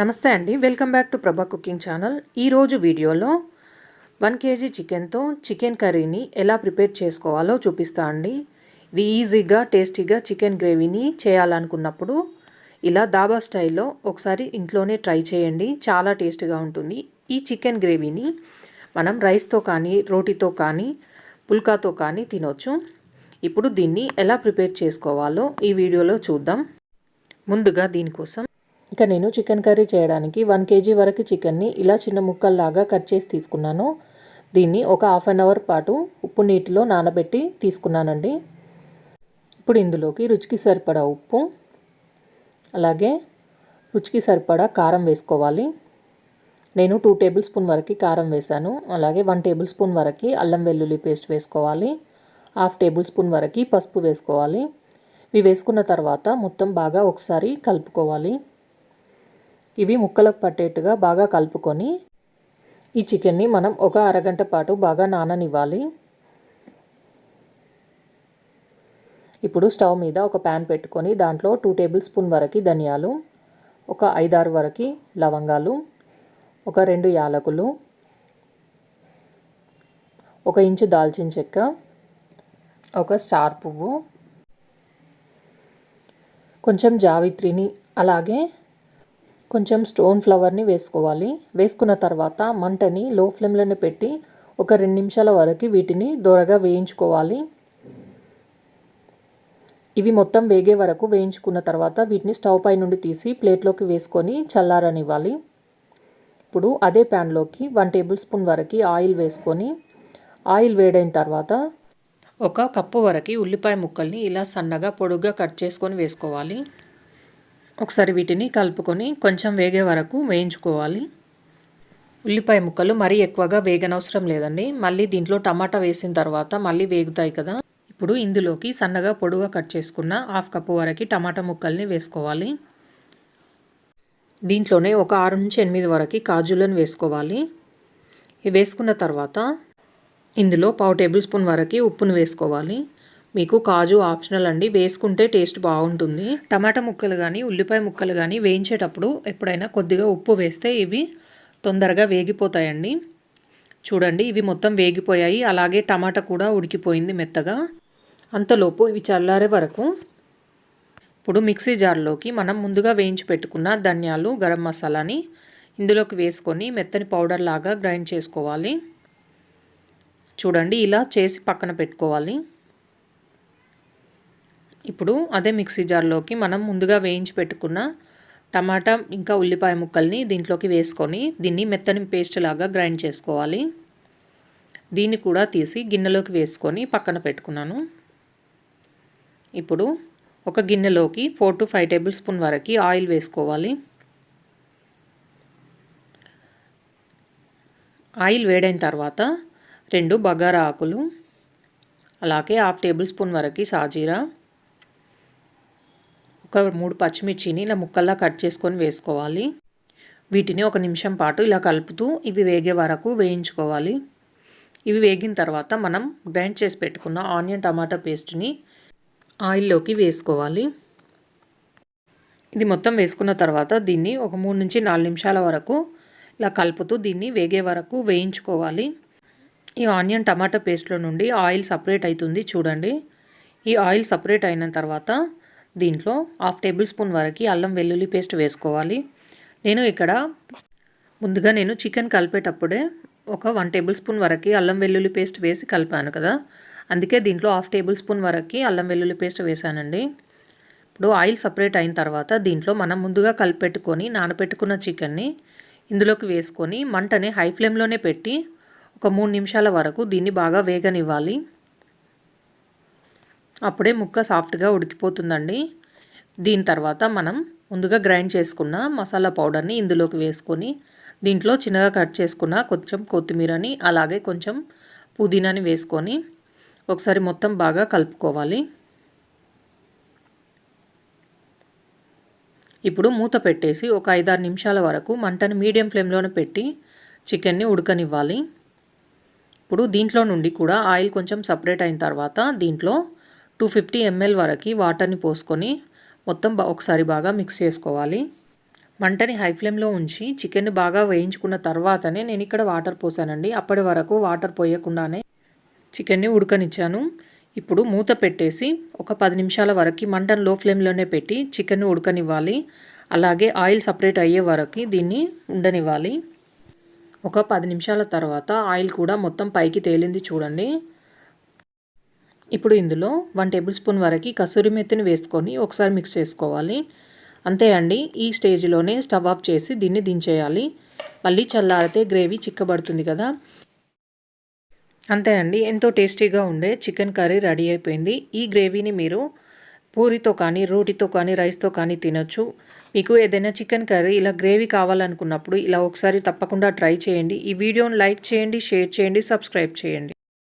నమస్తే అండి. Welcome back to Prabha cooking channel ఈరోజు వీడియోలో వన్ కేజీ చికెన్తో చికెన్ కర్రీని ఎలా ప్రిపేర్ చేసుకోవాలో చూపిస్తా అండి. ఇది ఈజీగా టేస్టీగా చికెన్ గ్రేవీని చేయాలనుకున్నప్పుడు ఇలా దాబా స్టైల్లో ఒకసారి ఇంట్లోనే ట్రై చేయండి. చాలా టేస్టీగా ఉంటుంది. ఈ చికెన్ గ్రేవీని మనం రైస్తో కానీ రోటీతో కానీ పుల్కాతో కానీ తినొచ్చు. ఇప్పుడు దీన్ని ఎలా ప్రిపేర్ చేసుకోవాలో ఈ వీడియోలో చూద్దాం. ముందుగా దీనికోసం ఇక నేను చికెన్ కర్రీ చేయడానికి వన్ కేజీ వరకు చికెన్ని ఇలా చిన్న ముక్కల్లాగా కట్ చేసి తీసుకున్నాను. దీన్ని ఒక హాఫ్ అన్ అవర్ పాటు ఉప్పు నీటిలో నానబెట్టి తీసుకున్నానండి. ఇప్పుడు ఇందులోకి రుచికి సరిపడా ఉప్పు అలాగే రుచికి సరిపడా కారం వేసుకోవాలి. నేను టూ టేబుల్ స్పూన్ వరకు కారం వేశాను. అలాగే వన్ టేబుల్ స్పూన్ వరకు అల్లం వెల్లుల్లి పేస్ట్ వేసుకోవాలి. హాఫ్ టేబుల్ స్పూన్ వరకు పసుపు వేసుకోవాలి. ఇవి వేసుకున్న తర్వాత మొత్తం బాగా ఒకసారి కలుపుకోవాలి. ఇవి ముక్కలకు పట్టేట్టుగా బాగా కలుపుకొని ఈ చికెన్ని మనం ఒక అరగంట పాటు బాగా నాననివ్వాలి. ఇప్పుడు స్టవ్ మీద ఒక ప్యాన్ పెట్టుకొని దాంట్లో టూ టేబుల్ స్పూన్ వరకు ధనియాలు ఒక ఐదారు వరకు లవంగాలు ఒక రెండు యాలకులు ఒక ఇంచు దాల్చిన చెక్క ఒక స్టార్ పువ్వు కొంచెం జావిత్రిని అలాగే కొంచెం స్టోన్ ఫ్లవర్ని వేసుకోవాలి. వేసుకున్న తర్వాత మంటని లో ఫ్లేమ్లోనే పెట్టి ఒక రెండు నిమిషాల వరకు వీటిని దొరగా వేయించుకోవాలి. ఇవి మొత్తం వేగే వరకు వేయించుకున్న తర్వాత వీటిని స్టవ్ పై నుండి తీసి ప్లేట్లోకి వేసుకొని చల్లారనివ్వాలి. ఇప్పుడు అదే ప్యాన్లోకి వన్ టేబుల్ స్పూన్ వరకు ఆయిల్ వేసుకొని ఆయిల్ వేడైన తర్వాత ఒక కప్పు వరకు ఉల్లిపాయ ముక్కల్ని ఇలా సన్నగా పొడుగ్గా కట్ చేసుకొని వేసుకోవాలి. ఒకసారి వీటిని కలుపుకొని కొంచెం వేగే వరకు వేయించుకోవాలి. ఉల్లిపాయ ముక్కలు మరీ ఎక్కువగా వేగనవసరం లేదండి. మళ్ళీ దీంట్లో టమాటా వేసిన తర్వాత మళ్ళీ వేగుతాయి కదా. ఇప్పుడు ఇందులోకి సన్నగా పొడుగా కట్ చేసుకున్న హాఫ్ కప్పు వరకు టమాటా ముక్కల్ని వేసుకోవాలి. దీంట్లోనే ఒక ఆరు నుంచి ఎనిమిది వరకు కాజులను వేసుకోవాలి. ఇవి వేసుకున్న తర్వాత ఇందులో పావు టేబుల్ స్పూన్ వరకు ఉప్పును వేసుకోవాలి. మీకు కాజు ఆప్షనల్ అండి. వేసుకుంటే టేస్ట్ బాగుంటుంది. టమాటా ముక్కలు కానీ ఉల్లిపాయ ముక్కలు కానీ వేయించేటప్పుడు ఎప్పుడైనా కొద్దిగా ఉప్పు వేస్తే ఇవి తొందరగా వేగిపోతాయండి. చూడండి ఇవి మొత్తం వేగిపోయాయి. అలాగే టమాటా కూడా ఉడికిపోయింది మెత్తగా. అంతలోపు ఇవి చల్లారే వరకు ఇప్పుడు మిక్సీ జార్లోకి మనం ముందుగా వేయించి పెట్టుకున్న ధనియాలు గరం మసాలాని ఇందులోకి వేసుకొని మెత్తని పౌడర్ లాగా గ్రైండ్ చేసుకోవాలి. చూడండి ఇలా చేసి పక్కన పెట్టుకోవాలి. ఇప్పుడు అదే మిక్సీ జార్లోకి మనం ముందుగా వేయించి పెట్టుకున్న టమాటా ఇంకా ఉల్లిపాయ ముక్కల్ని దీంట్లోకి వేసుకొని దీన్ని మెత్తని పేస్ట్ లాగా గ్రైండ్ చేసుకోవాలి. దీన్ని కూడా తీసి గిన్నెలోకి వేసుకొని పక్కన పెట్టుకున్నాను. ఇప్పుడు ఒక గిన్నెలోకి four to five tablespoon వరకు ఆయిల్ వేసుకోవాలి. ఆయిల్ వేడైన తర్వాత రెండు బగారా ఆకులు అలాగే హాఫ్ టేబుల్ స్పూన్ వరకు సాజీరా ఒక మూడు పచ్చిమిర్చిని ఇలా ముక్కల్లా కట్ చేసుకొని వేసుకోవాలి. వీటిని ఒక నిమిషం పాటు ఇలా కలుపుతూ ఇవి వేగే వరకు వేయించుకోవాలి. ఇవి వేగిన తర్వాత మనం గ్రైండ్ చేసి పెట్టుకున్న ఆనియన్ టమాటా పేస్ట్ని ఆయిల్లోకి వేసుకోవాలి. ఇది మొత్తం వేసుకున్న తర్వాత దీన్ని ఒక మూడు నుంచి నాలుగు నిమిషాల వరకు ఇలా కలుపుతూ దీన్ని వేగే వరకు వేయించుకోవాలి. ఈ ఆనియన్ టమాటా పేస్ట్లో నుండి ఆయిల్ సపరేట్ అవుతుంది చూడండి. ఈ ఆయిల్ సపరేట్ అయిన తర్వాత దీంట్లో హాఫ్ టేబుల్ స్పూన్ వరకు అల్లం వెల్లుల్లి పేస్ట్ వేసుకోవాలి. నేను ఇక్కడ ముందుగా నేను చికెన్ కలిపేటప్పుడే ఒక వన్ టేబుల్ స్పూన్ వరకు అల్లం వెల్లుల్లి పేస్ట్ వేసి కలిపాను కదా. అందుకే దీంట్లో హాఫ్ టేబుల్ స్పూన్ వరకు అల్లం వెల్లుల్లి పేస్ట్ వేసానండి. ఇప్పుడు ఆయిల్ సపరేట్ అయిన తర్వాత దీంట్లో మనం ముందుగా కలిపెట్టుకొని నానబెట్టుకున్న చికెన్ని ఇందులోకి వేసుకొని మంటని హై ఫ్లేమ్లోనే పెట్టి ఒక మూడు నిమిషాల వరకు దీన్ని బాగా వేగనివ్వాలి. అప్పుడే ముక్క సాఫ్ట్గా ఉడికిపోతుందండి. దీని తర్వాత మనం ముందుగా గ్రైండ్ చేసుకున్న మసాలా పౌడర్ని ఇందులోకి వేసుకొని దీంట్లో చిన్నగా కట్ చేసుకున్న కొంచెం కొత్తిమీరని అలాగే కొంచెం పుదీనాని వేసుకొని ఒకసారి మొత్తం బాగా కలుపుకోవాలి. ఇప్పుడు మూత పెట్టేసి ఒక ఐదారు నిమిషాల వరకు మంటని మీడియం ఫ్లేమ్లోనే పెట్టి చికెన్ని ఉడకనివ్వాలి. ఇప్పుడు దీంట్లో నుండి కూడా ఆయిల్ కొంచెం సపరేట్ అయిన తర్వాత దీంట్లో టూ ఫిఫ్టీ ఎంఎల్ వరకు వాటర్ని పోసుకొని మొత్తం ఒకసారి బాగా మిక్స్ చేసుకోవాలి. మంటని హై ఫ్లేమ్లో ఉంచి చికెన్ బాగా వేయించుకున్న తర్వాతనే నేను ఇక్కడ వాటర్ పోసానండి. అప్పటి వరకు వాటర్ పోయకుండానే చికెన్ని ఉడకనిచ్చాను. ఇప్పుడు మూత పెట్టేసి ఒక పది నిమిషాల వరకు మంటను లో ఫ్లేమ్లోనే పెట్టి చికెన్ ఉడకనివ్వాలి. అలాగే ఆయిల్ సపరేట్ అయ్యే వరకు దీన్ని ఉండనివ్వాలి. ఒక పది నిమిషాల తర్వాత ఆయిల్ కూడా మొత్తం పైకి తేలింది చూడండి. ఇప్పుడు ఇందులో వన్ టేబుల్ స్పూన్ వరకు కసూరి మెత్తిని వేసుకొని ఒకసారి మిక్స్ చేసుకోవాలి. అంతే అండి ఈ స్టేజ్లోనే స్టవ్ ఆఫ్ చేసి దీన్ని దించేయాలి. మళ్ళీ చల్లారితే గ్రేవీ చిక్కబడుతుంది కదా. అంతే అండి ఎంతో టేస్టీగా ఉండే చికెన్ కర్రీ రెడీ అయిపోయింది. ఈ గ్రేవీని మీరు పూరితో కానీ రోటీతో కానీ రైస్తో కానీ తినొచ్చు. మీకు ఏదైనా చికెన్ కర్రీ ఇలా గ్రేవీ కావాలనుకున్నప్పుడు ఇలా ఒకసారి తప్పకుండా ట్రై చేయండి. ఈ వీడియోని లైక్ చేయండి షేర్ చేయండి సబ్స్క్రైబ్ చేయండి.